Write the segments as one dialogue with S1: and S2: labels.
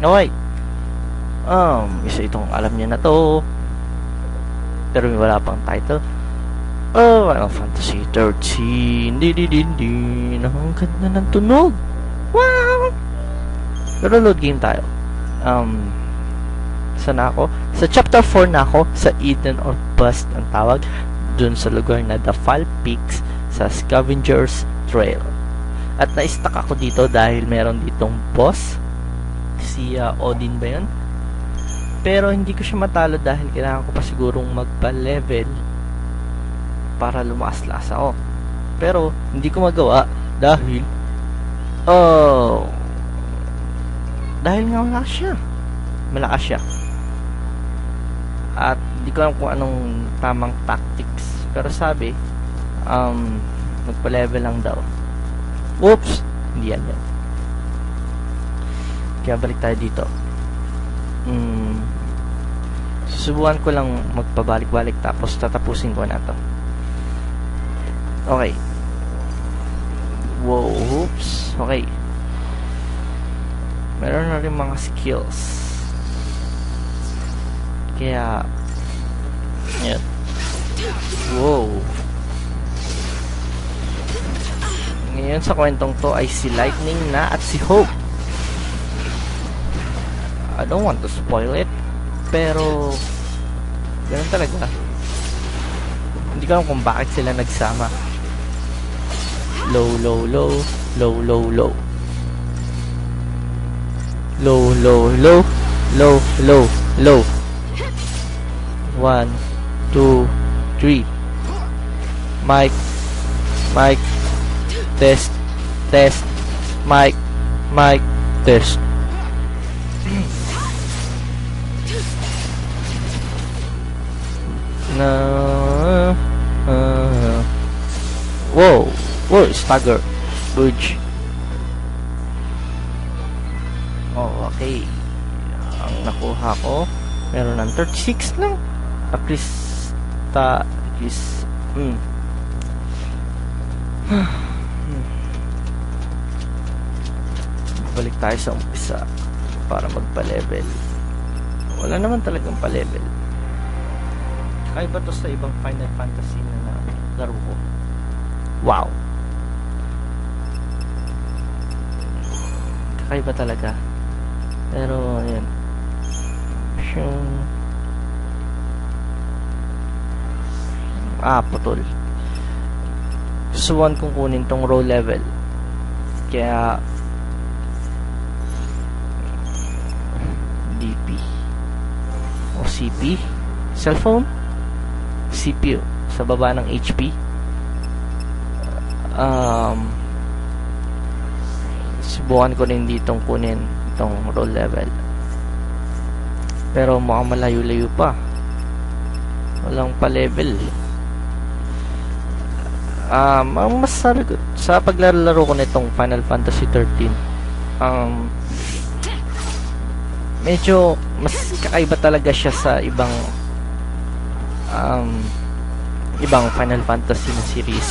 S1: Okay. Um, isa itong alam niya na to. Pero may wala pang title. Oh, Final Fantasy 13. Di di di di. Ang ganda ng tunog. Wow! Pero load game tayo. Um, saan na ako? Sa chapter 4 na ako. Sa Eden or Bust ang tawag. Dun sa lugar na The Fall Peaks sa Scavenger's Trail. At na-stuck ako dito dahil meron ditong boss. Si uh, Odin ba yun? Pero hindi ko siya matalo dahil kailangan ko pa sigurong magpa-level para lumakas-las ako. Pero hindi ko magawa dahil oh dahil nga malakas siya. Malakas siya. At hindi ko alam kung anong tamang tactics. Pero sabi, um, magpa-level lang daw. Oops! Hindi yan yan. Kaya balik tayo dito. Hmm, susubukan ko lang magpabalik-balik tapos tatapusin ko na to. Okay. Whoa, oops. Okay. Meron na rin mga skills. Kaya, yan. Whoa. Ngayon sa kwentong to ay si Lightning na at si Hope. I don't want to spoil it. Pero, ganun talaga. Hindi ko alam kung bakit sila nagsama. Low, low, low. Low, low, low. Low, low, low. Low, low, low. One, two, three. Mic. Mic. Test. Test. Mic. Mic. Test. Na uh, wow wow stagger bridge. Oh okay. Ang nakuha ko meron ng 36 lang at least ta is mm. balik tayo sa umpisa para magpa-level. Wala naman talagang pa-level Kakaiba to sa ibang Final Fantasy na, na laro ko. Wow! Kakaiba talaga. Pero, ayan. Yung... Ah, putol. Susubukan kong kunin tong row level. Kaya... DP. O CP. Cellphone? CPU sa baba ng HP um, subukan ko rin ditong kunin itong roll level. Pero mukhang malayo-layo pa. Walang pa level um, ang mas sa paglalaro ko nitong Final Fantasy 13 um, medyo mas kakaiba talaga siya sa ibang um, ibang Final Fantasy na series.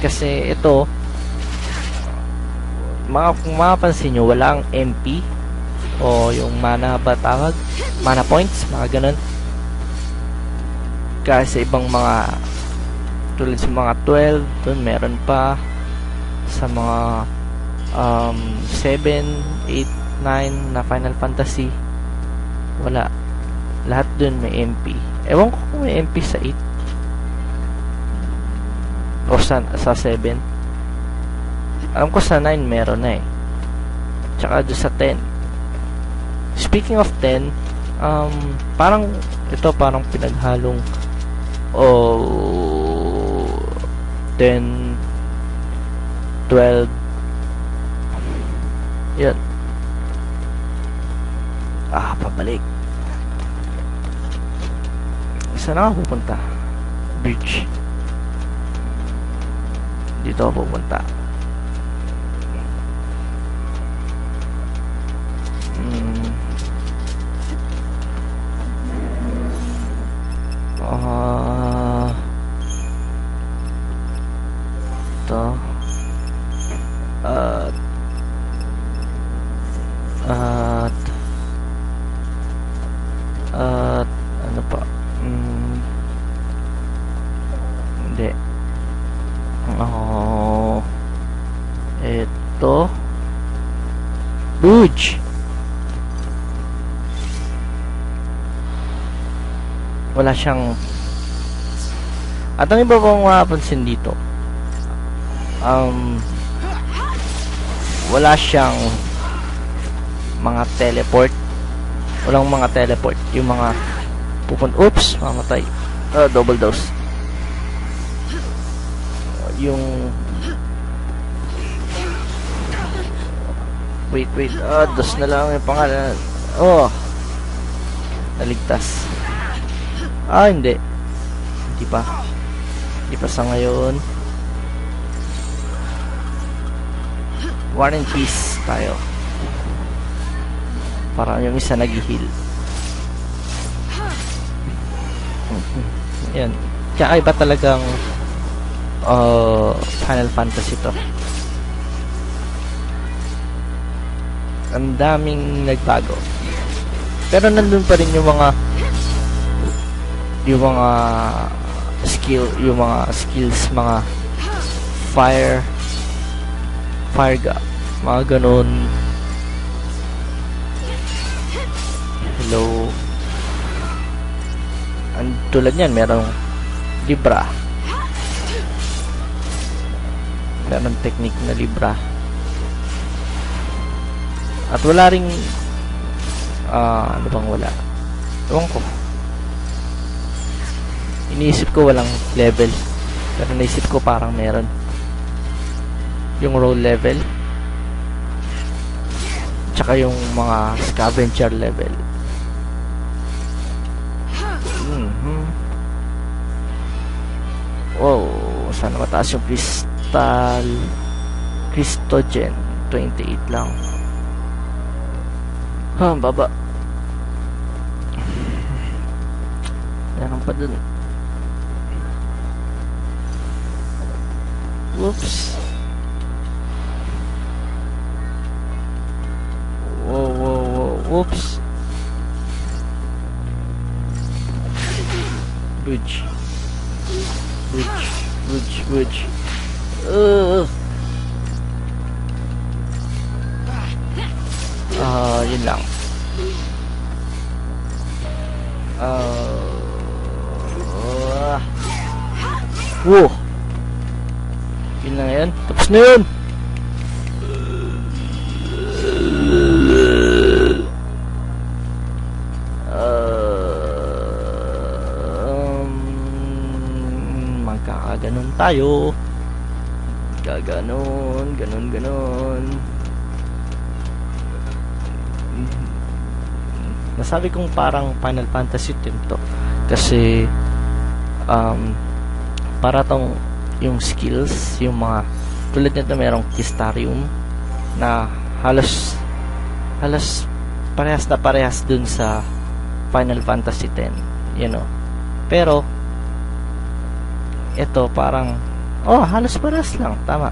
S1: Kasi ito, mga, kung mapapansin nyo, walang MP o yung mana ba tawag? Mana points, mga ganun. Kasi ibang mga tulad sa mga 12, dun meron pa sa mga um, 7, 8, 9 na Final Fantasy wala lahat dun may MP Ewan ko kung may MP sa 8. O sa, sa 7. Alam ko sa 9 meron na eh. Tsaka doon sa 10. Speaking of 10, um, parang, ito parang pinaghalong, oh, 10, 12, yan. Ah, pabalik. Saan ako pupunta? Beach. Dito ako pupunta. Hmm. Ah. Ito. At at At Booge. Wala siyang At ang iba pang mapapansin dito um wala siyang mga teleport. Walang mga teleport. Yung mga pupun oops mamatay. Uh, double dose. Yung wait wait ah dos na lang yung pangalan oh naligtas ah hindi hindi pa hindi pa sa ngayon War and Peace tayo. Para yung isa nag-heal. Yan. Kaya iba talagang uh, Final Fantasy to. Ang daming nagbago. Pero nandun pa rin yung mga yung mga skill, yung mga skills, mga fire fire gap mga ganun. Hello. Ang tulad niyan merong libra. Merong technique na libra at wala ring uh, ano bang wala? Ewan ko. Iniisip ko walang level pero naisip ko parang meron. Yung roll level tsaka yung mga scavenger level. Mm -hmm. wow sana mataas yung crystal Christogen 28 lang ha baba meron pa dun whoops Whoa, whoa, whoa. Whoops. Bridge. Bridge. Bridge. Bridge. Ugh. Uh, yun lang. Ah. Uh, Whoa. Yun lang yan. Tapos na yun. Gaganon tayo. Gaganon, ganon, ganon. Nasabi kong parang Final Fantasy din to. Kasi, um, para tong yung skills, yung mga, tulad nito merong Kistarium na halos, halos parehas na parehas dun sa Final Fantasy 10. You know. Pero, ito parang oh halos paras lang tama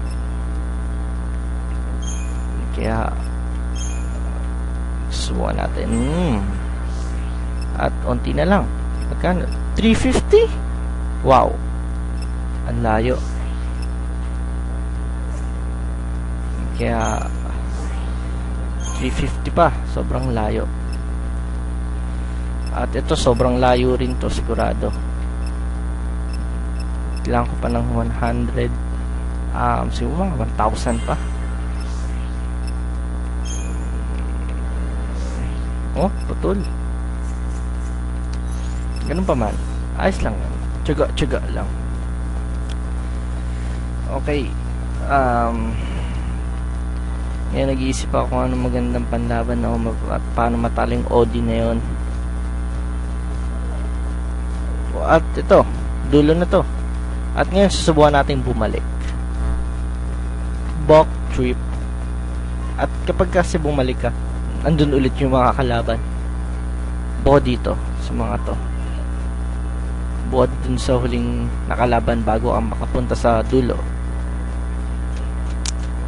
S1: kaya subukan natin hmm. At onti na lang. Magkano? 350 wow. Ang layo. Kaya 350 pa. Sobrang layo. At ito sobrang layo rin to sigurado. Kailangan ko pa ng 100 um, siguro mga 1,000 pa. Oh putol ganun pa man ayos lang yan tsaga tsaga lang okay um ngayon nag-iisip ako kung ano magandang panlaban na at paano mataling Odi na yon at ito dulo na to at ngayon susubukan natin bumalik. Balk trip. At kapag kasi bumalik ka, andun ulit yung mga kalaban. Bukod dito, sa mga to. Bukod dun sa huling nakalaban bago ang makapunta sa dulo.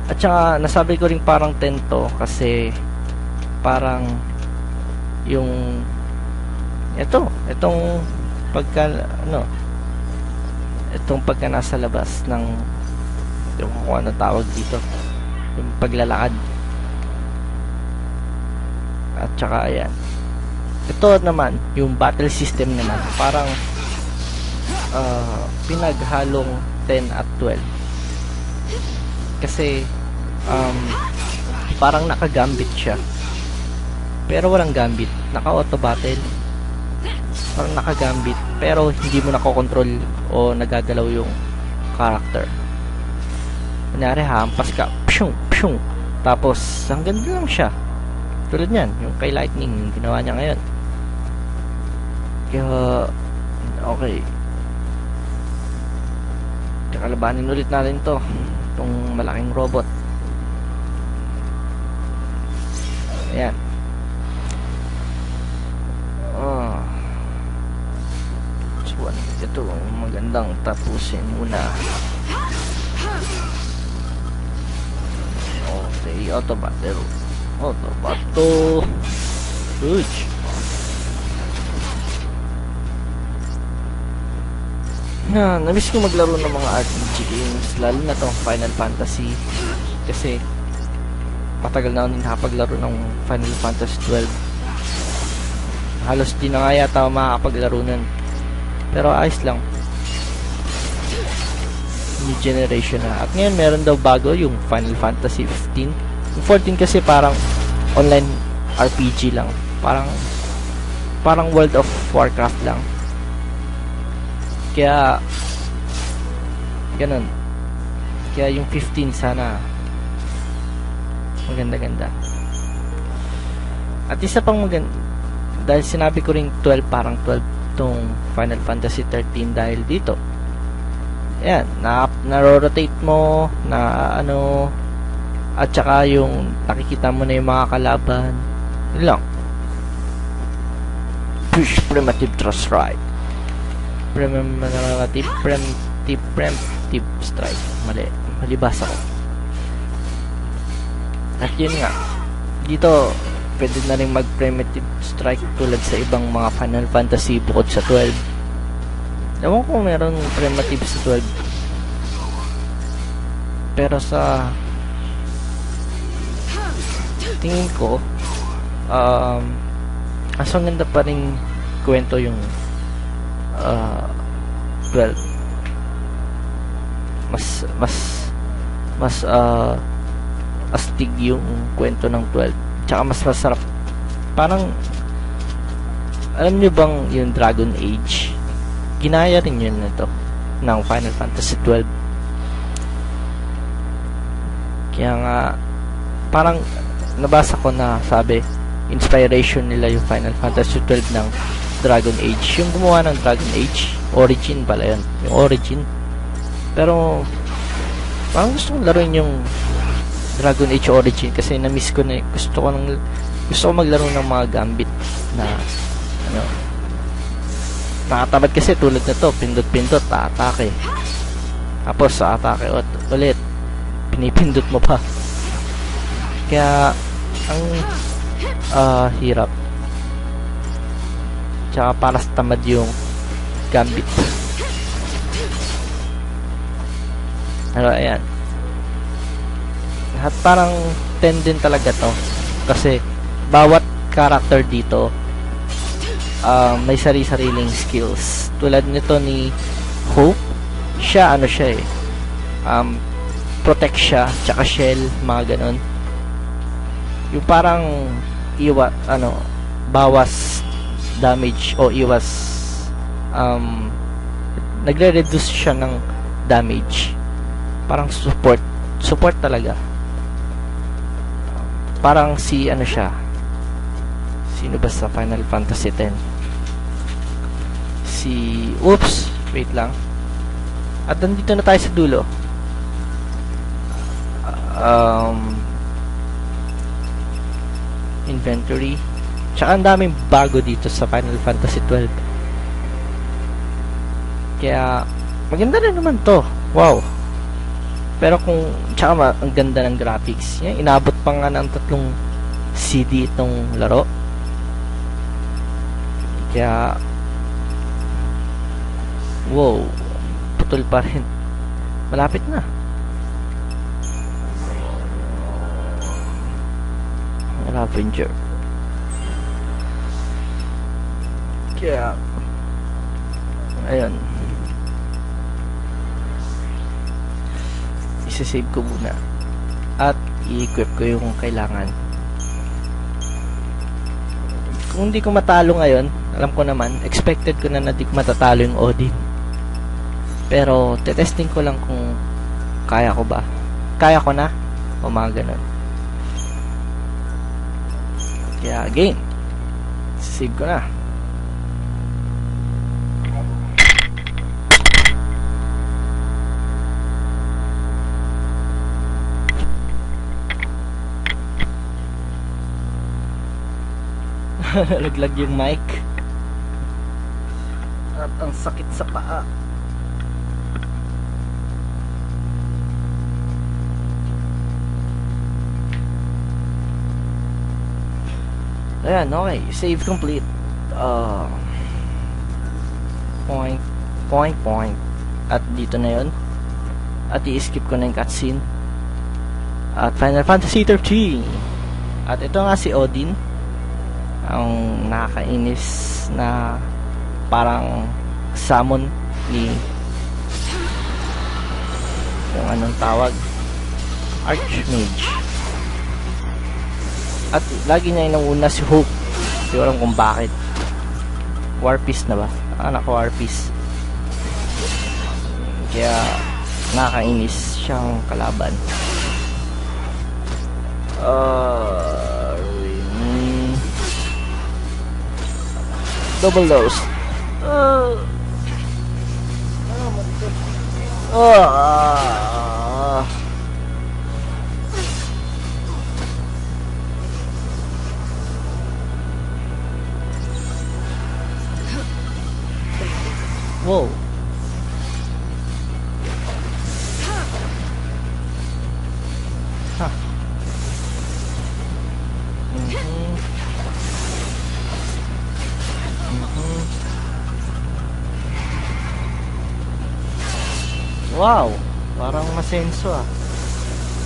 S1: At saka, nasabi ko rin parang tento kasi parang yung ito, itong pagka, ano, itong pagka nasa labas ng, yung kung ano tawag dito, yung paglalakad. At saka, ayan. Ito naman, yung battle system naman, parang, uh, pinaghalong 10 at 12. Kasi, um, parang nakagambit siya. Pero walang gambit. Naka-auto battle. Parang nakagambit. Pero hindi mo nakokontrol o nagagalaw yung character. Kunyari, hampas ka. Pshung, pshung. Tapos, hanggang doon lang siya. Tulad niyan, yung kay Lightning, yung ginawa niya ngayon. Kaya, okay. Kakalabanin ulit natin to. Itong malaking robot. Ayan. Oh. One? Ito, magandang tapusin muna. Okay, auto battle. Auto battle. Na, namiss ko maglaro ng mga RPG games, lalo na tong Final Fantasy. Kasi, matagal na ako nakapaglaro ng Final Fantasy 12. Halos di na nga yata ako makakapaglaro nun. Pero ayos lang. New generation na. At ngayon meron daw bago yung Final Fantasy 15. Yung 14 kasi parang online RPG lang. Parang parang World of Warcraft lang. Kaya ganun. Kaya yung 15 sana maganda-ganda. At isa pang maganda dahil sinabi ko ring 12 parang 12 tong Final Fantasy 13 dahil dito. Ayan, na na-rotate mo na ano at saka yung nakikita mo na yung mga kalaban. Yun lang. Push primitive thrust right. Primitive primitive primitive strike. Mali. Mali basa ko. At yun nga, dito, pwede na rin mag-primitive strike tulad sa ibang mga Final Fantasy bukod sa 12. Ewan ko meron primitive sa 12. Pero sa tingin ko, um, mas ganda pa rin kwento yung uh, 12. Mas, mas, mas, uh, astig yung kwento ng 12 tsaka mas masarap. Parang alam nyo bang yung Dragon Age? Ginaya rin yun nito ng Final Fantasy 12 kaya nga parang nabasa ko na sabi inspiration nila yung Final Fantasy 12 ng Dragon Age. Yung gumawa ng Dragon Age Origin pala yun. Yung Origin. Pero parang gusto kong laruin yung Dragon Age Origin kasi na-miss ko na gusto ko ng gusto ko maglaro ng mga gambit na ano nakatabad kasi tulad na to pindot-pindot atake tapos sa atake ulit. Pinipindot mo pa. Kaya ang uh, hirap tsaka para sa tamad yung gambit pero ayan at parang 10 din talaga to. Kasi bawat character dito uh, may sari-sariling skills. Tulad nito ni Hope, siya ano siya eh. Um, protect siya, tsaka shell, mga ganon. Yung parang iwa, ano, bawas damage o iwas um, nagre-reduce siya ng damage. Parang support. Support talaga. Parang si ano siya? Sino ba sa Final Fantasy 10 si oops wait lang. At nandito na tayo sa dulo. Um inventory tsaka ang daming bago dito sa Final Fantasy 12 kaya maganda rin naman to wow pero kung, tsaka ang ganda ng graphics. Yan, inabot pa nga ng tatlong CD itong laro. Kaya, wow, putol pa rin. Malapit na. Ravenger. Kaya, ayun. Isasave ko muna. At i-equip ko yung kailangan. Kung hindi ko matalo ngayon, alam ko naman, expected ko na na di ko matatalo yung Odin. Pero, tetesting ko lang kung kaya ko ba. Kaya ko na? O mga ganun. Kaya, game. Save ko na. Nalaglag yung mic. At ang sakit sa paa. Ayan, okay. Save complete. Uh, point, point, point. At dito na yon. At i-skip ko na yung cutscene. At Final Fantasy 13. At ito nga si Odin. Ang nakakainis na parang summon ni yung anong tawag Archmage. At lagi niya inauna si Hope. Hindi alam kung bakit. War Piece na ba? Anak ko War Piece. Kaya nakakainis siyang kalaban. Uh, double dose. Uh, uh, masenso ah.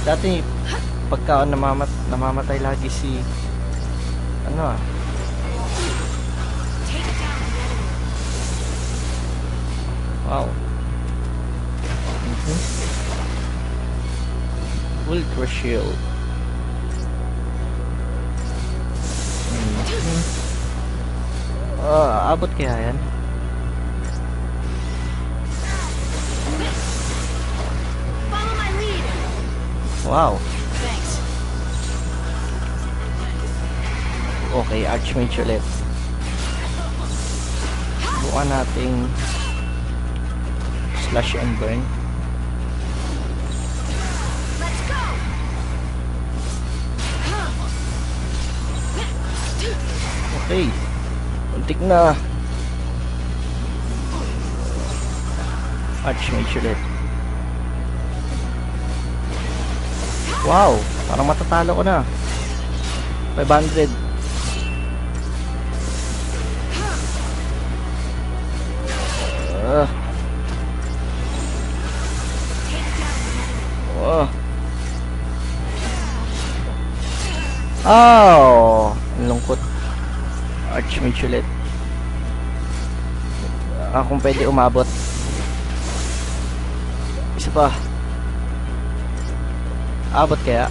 S1: Dati pagka namamat namamatay lagi si ano ah. Wow. Mhm. Ultra shield. Mhm. Ah, abot kaya yan? Wow.
S2: Thanks.
S1: Okay, Archmage ulit. Bukan nating slash and burn. Okay. Untik na. Archmage ulit. Wow, parang matatalo ko na. 500. Ah. Oh. Oh, ang lungkot. Archmage ulit. Ah, kung pwede umabot. Isa pa. Abot kaya?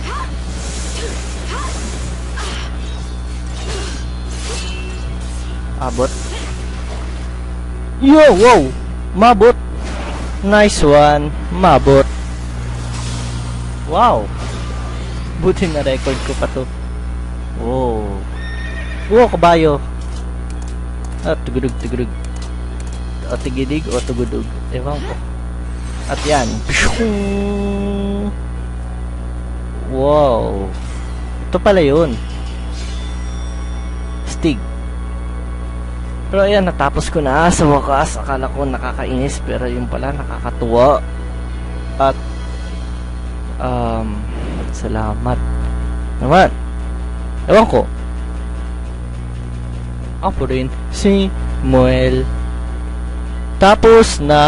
S1: Abot. Yo, wow! Mabot! Nice one! Mabot! Wow! Buti na record ko pa to. Wow! Wow, kabayo! Ah, tugudug, tugudug. O tigidig o tugudug. Ewan ko. At yan. Wow! Ito pala yun. Stig. Pero ayan, natapos ko na sa wakas. Akala ko nakakainis, pero yun pala nakakatuwa. At, um, salamat. Naman. Ewan ko. Ako rin. Si Muel. Tapos na